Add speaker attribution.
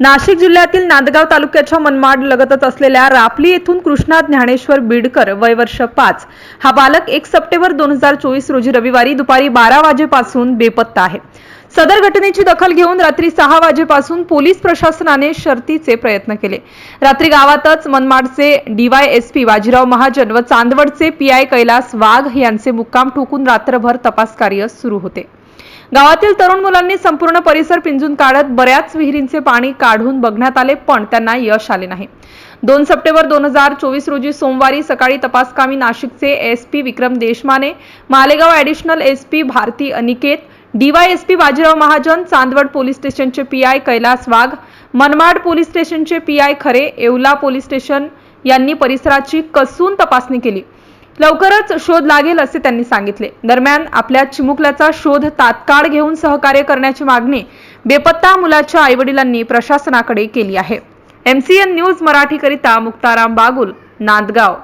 Speaker 1: नाशिक जिल्ह्यातील नांदगाव तालुक्याच्या मनमाड लगतच असलेल्या रापली येथून कृष्णा ज्ञानेश्वर बीडकर वय वर्ष पाच. हा बालक एक सप्टेंबर दोन हजार चोवीस रोजी रविवारी दुपारी बारा वाजेपासून बेपत्ता आहे. सदर घटनेची दखल घेऊन रात्री सहा वाजेपासून पोलीस प्रशासनाने शर्थीचे प्रयत्न केले. रात्री गावातच मनमाडचे डीवायएसपी बाजीराव महाजन व चांदवडचे पीआय कैलास वाघ यांचे मुक्काम ठोकून रात्रभर तपास कार्य सुरू होते. गावातील तरुण मुलांनी संपूर्ण परिसर पिंजून काढत बऱ्याच विहिरींचे पाणी काढून बघण्यात आले पण त्यांना यश आले नाही. दोन सप्टेंबर दोन हजार चोवीस रोजी सोमवारी सकाळी तपासकामी नाशिकचे S P Vikram Deshmane Malegaon additional S P Bharati Aniket DYSP Bajirao Mahajan Chandwad police स्टेशनचे पीआय कैलास वाघ मनमाड पोलीस स्टेशनचे पीआय खरे येवला पोलीस स्टेशन यांनी परिसराची कसून तपासणी केली. लवकरच शोध लागेल असे त्यांनी सांगितले. दरम्यान आपल्या चिमुकल्याचा शोध तात्काळ घेऊन सहकार्य करण्याची मागणी बेपत्ता मुलाच्या आईवडिलांनी प्रशासनाकडे केली आहे. एमसीएन न्यूज मराठीकरिता मुक्ताराम बागुल नांदगाव.